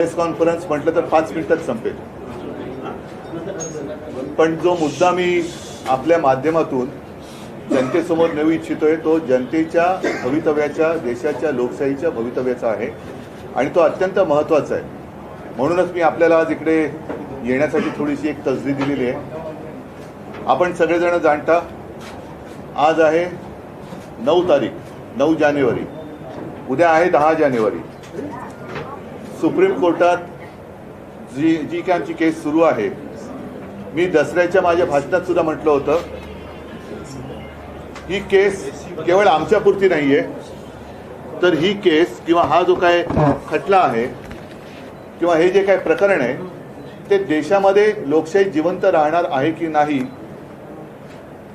Press conference म्हटलं तर पाच मिनिटात संपेल. पण जो मुद्दा मी आपल्या माध्यमातून जनतेसमोर नेऊ इच्छितोय तो जनतेच्या भवितव्याच्या देशाच्या लोकशाहीच्या भवितव्याचा आहे आणि तो अत्यंत महत्त्वाचा आहे. म्हणूनच मी आपल्याला आज इकडे येण्यासाठी थोडीशी एक तसदी दिलेली आहे. आपण सगळेजण जाणता आज आहे नऊ तारीख नऊ जानेवारी. उद्या आहे दहा जानेवारी. सुप्रीम कोर्टात जी जी काय आमची केस सुरू आहे मी दसऱ्याच्या माझ्या भाषणात सुद्धा म्हटलं होतं ही केस केवळ आमच्यापुरती नाही आहे तर ही केस किंवा हा जो काय खटला आहे किंवा हे जे काय प्रकरण आहे ते देशामध्ये लोकशाही जिवंत राहणार आहे की नाही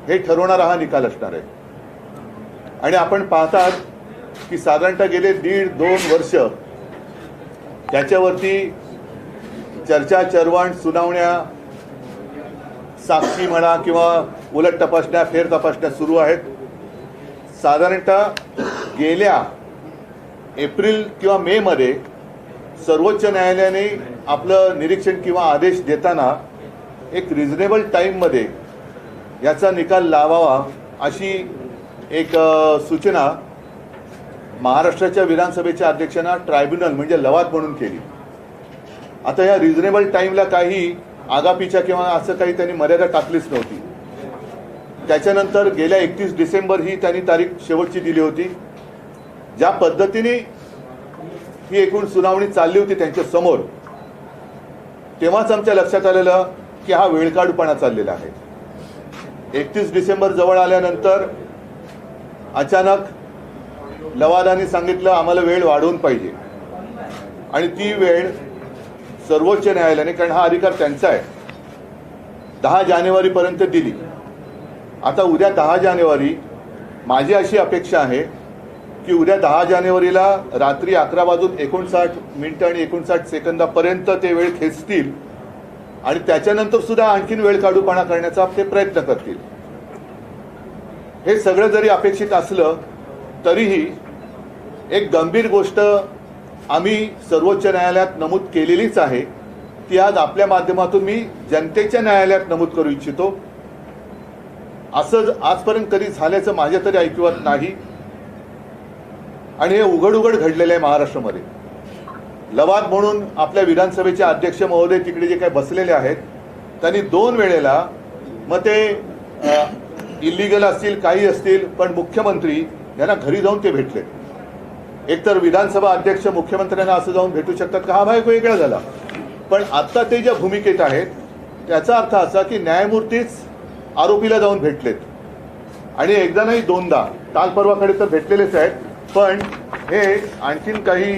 हे ठरवणारा हा निकाल असणार आहे. आणि आपण पाहतात की साधारणतः गेले दीड दोन वर्ष त्याच्यावरती चर्चा चरवण सुनावण्या साक्षी म्हणा किंवा उलट तपासण्या फेर तपासण्या सुरू आहेत. साधारणतः गेल्या एप्रिल किंवा मे मध्ये सर्वोच्च न्यायालयाने आपलं निरीक्षण किंवा आदेश देताना एक रिझनेबल टाईममध्ये याचा निकाल लावावा अशी एक सूचना महाराष्ट्राच्या विधानसभेच्या अध्यक्षांना ट्रायब्युनल म्हणजे लवाद म्हणून केली. आता या रिझनेबल टाईमला काही आगापीच्या किंवा असं काही त्यांनी मर्यादा टाकलीच नव्हती. त्याच्यानंतर गेल्या एकतीस डिसेंबर ही त्यांनी तारीख शेवटची दिली होती. ज्या पद्धतीने ही एकूण सुनावणी चालली होती त्यांच्यासमोर तेव्हाच आमच्या लक्षात आलेलं की हा वेळकाढूपणा चाललेला आहे. एकतीस डिसेंबर जवळ आल्यानंतर अचानक लवादाने सांगितलं आम्हाला वेळ वाढवून पाहिजे. आणि ती वेळ सर्वोच्च न्यायालयाने कारण हा अधिकार त्यांचा आहे दहा जानेवारीपर्यंत दिली. आता उद्या दहा जानेवारी माझी अशी अपेक्षा आहे की उद्या दहा जानेवारीला रात्री अकरा वाजून एकोणसाठ मिनटं आणि एकोणसाठ सेकंदापर्यंत ते वेळ खेचतील आणि त्याच्यानंतर सुद्धा आणखीन वेळ काढूपणा करण्याचा ते प्रयत्न करतील. हे सगळं जरी अपेक्षित असलं तरीही एक गंभीर गोष्ट आम्ही सर्वोच्च न्यायालयात नमूद केलेलीच आहे. ती आज आपल्या माध्यमातून मी जनतेच्या न्यायालयात नमूद करू इच्छितो. असं आजपर्यंत कधी झाल्याचं माझ्या तरी ऐकिवात नाही. आणि हे उघड उघड घडलेलं आहे महाराष्ट्रामध्ये. लवाद म्हणून आपल्या विधानसभेचे अध्यक्ष महोदय तिकडे जे काही बसलेले आहेत त्यांनी दोन वेळेला मग ते इलिगल असतील काही असतील पण मुख्यमंत्री यांना घरी जाऊन ते भेटले. एकतर विधानसभा अध्यक्ष मुख्यमंत्र्यांना असं जाऊन भेटू शकतात का? हा भाग वेगळा झाला. पण आत्ता ते ज्या भूमिकेत आहेत त्याचा अर्थ असा की न्यायमूर्तीच आरोपीला जाऊन भेटलेत. आणि एकदा नाही दोनदा काल परवाकडे तर भेटलेलेच आहेत पण हे आणखीन काही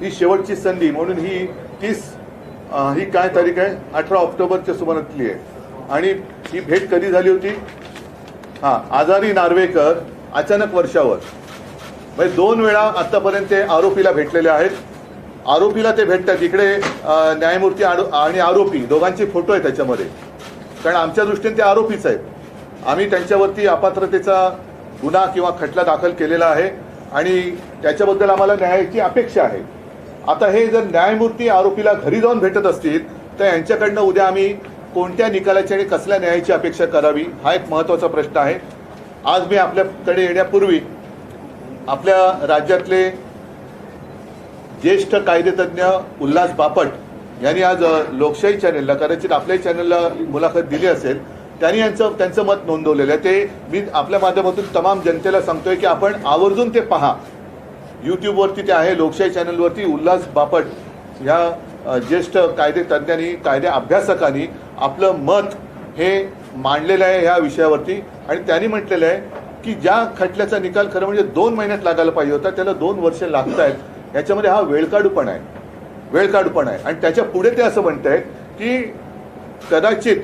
ही शेवटची संधी म्हणून ही तीस ही काय तारीख आहे? अठरा ऑक्टोबरच्या सुमारातली आहे. आणि ही भेट कधी झाली होती? हां आजारी नार्वेकर अचानक वर्षावर. म्हणजे दोन वेळा आतापर्यंत ते आरोपीला भेटलेले आहेत. आरोपीला ते भेटतात. इकडे न्यायमूर्ती आरो- आणि आरोपी दोघांचे फोटो आहेत त्याच्यामध्ये. कारण आमच्या दृष्टीने ते आरोपीच आहेत. आम्ही त्यांच्यावरती अपात्रतेचा गुन्हा किंवा खटला दाखल केलेला आहे आणि त्याच्याबद्दल आम्हाला न्यायाची अपेक्षा आहे. आता हे जर न्यायमूर्ती आरोपीला घरी जाऊन भेटत असतील तर यांच्याकडनं उद्या आम्ही कोणत्या निकालाची आणि कसल्या न्यायाची अपेक्षा करावी हा एक महत्त्वाचा प्रश्न आहे. आज मी आपल्याकडे येण्यापूर्वी आपल्या राज्यातले ज्येष्ठ कायदेतज्ञ उल्हास बापट यांनी आज लोकशाही चॅनेलला कदाचित आपल्याही चॅनलला मुलाखत दिली असेल त्यांनी यांचं त्यांचं मत नोंदवलेलं आहे. ते मी आपल्या माध्यमातून तमाम जनतेला सांगतोय की आपण आवर्जून ते पहा. यूट्यूबवरती ते आहे लोकशाही चॅनलवरती उल्हास बापट ह्या ज्येष्ठ कायदे तज्ज्ञांनी कायदे अभ्यासकांनी आपलं मत हे मांडलेलं आहे ह्या विषयावरती. आणि त्यांनी म्हटलेलं आहे की ज्या खटल्याचा निकाल खरं म्हणजे दोन महिन्यात लागायला पाहिजे होता त्याला दोन वर्ष लागत आहेत याच्यामध्ये हा वेळकाडूपण आहे. वेळकाडूपण आहे. आणि त्याच्या पुढे ते असं म्हणत आहेत की कदाचित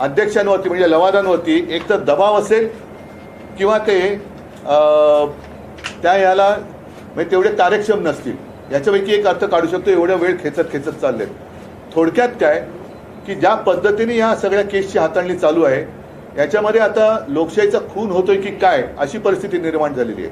अध्यक्षांवरती म्हणजे लवादांवरती एक तर दबाव असेल किंवा ते त्या याला म्हणजे तेवढे कार्यक्षम नसतील. याच्यापैकी एक अर्थ काढू शकतो एवढ्या वेळ खेचत खेचत चालले थोडक्यात काय की ज्या पद्धतीने या सगळ्या केसची हाताळणी चालू आहे याच्यामध्ये आता लोकशाहीचा खून होतोय की काय अशी परिस्थिती निर्माण झालेली आहे.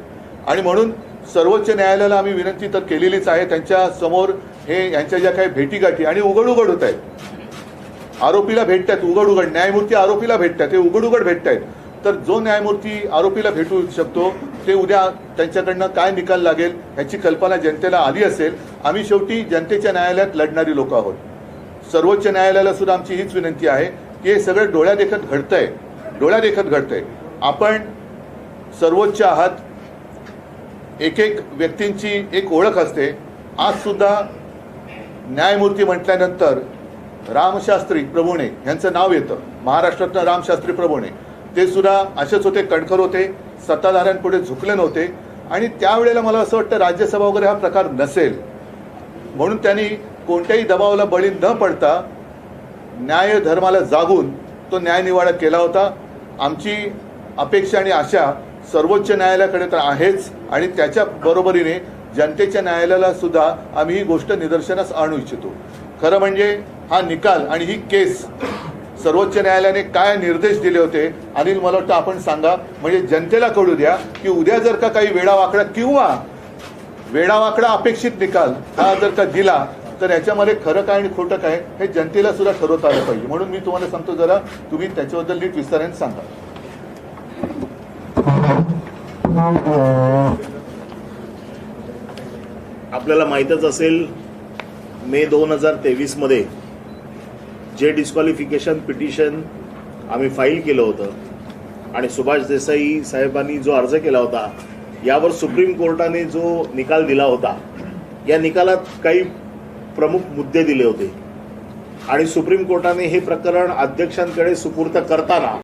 आणि म्हणून सर्वोच्च न्यायालयाला आम्ही विनंती तर केलेलीच आहे त्यांच्यासमोर हे यांच्या ज्या काही भेटीगाठी आणि उघड उघड होत आहेत आरोपीला भेटतात उघड उघड न्यायमूर्ती आरोपीला भेटतात ते उघड उघड भेटत आहेत तर जो न्यायमूर्ती आरोपीला भेटू शकतो ते उद्या त्यांच्याकडनं काय निकाल लागेल ह्याची कल्पना जनतेला आली असेल आम्ही शेवटी जनतेच्या न्यायालयात लढणारी लोक आहोत. सर्वोच्च न्यायालयाला सुद्धा आमची हीच विनंती आहे की हे सगळं डोळ्यादेखत घडतंय. डोळ्यादेखत घडतंय. आपण सर्वोच्च आहात. एक एक व्यक्तींची एक ओळख असते. आज सुद्धा न्यायमूर्ती म्हटल्यानंतर रामशास्त्री प्रभुणे यांचं नाव येतं. महाराष्ट्रातनं रामशास्त्री प्रभुणे. ते सुद्धा असेच होते कणखर होते सत्ताधाऱ्यांपुढे झुकले नव्हते. आणि त्यावेळेला मला असं वाटतं राज्यसभा वगैरे हा प्रकार नसेल. म्हणून त्यांनी कोणत्याही दबावाला बळी न पडता न्याय धर्माला जागून तो न्यायनिवाडा केला होता. आमची अपेक्षा आणि आशा सर्वोच्च न्यायालयाकडे तर आहेच आणि त्याच्या बरोबरीने जनतेच्या न्यायालयाला सुद्धा आम्ही ही गोष्ट निदर्शनास आणू इच्छितो. खरं म्हणजे हा निकाल आणि ही केस सर्वोच्च न्यायालयाने काय निर्देश दिले होते अनिल मला वाटतं आपण सांगा. म्हणजे जनतेला कळू द्या की उद्या जर का काही वेळावाकडा किंवा वेळावाकडा अपेक्षित निकाल हा जर का दिला तर याच्यामध्ये खरं काय आणि खोटं काय हे जनतेला सुद्धा ठरवता आलं पाहिजे. म्हणून मी तुम्हाला सांगतो जरा तुम्ही त्याच्याबद्दल नीट विस्ताराने सांगा. आपल्याला माहीतच असेल मे दोन हजार तेवीसमध्ये जे डिस्क्वालिफिकेशन पिटिशन आम्ही फाईल केलं होतं आणि सुभाष देसाई साहेबांनी जो अर्ज केला होता यावर सुप्रीम कोर्टाने जो निकाल दिला होता या निकालात काही प्रमुख मुद्दे दिले होते. आणि सुप्रीम कोर्टाने हे प्रकरण अध्यक्षांकडे सुपूर्त करताना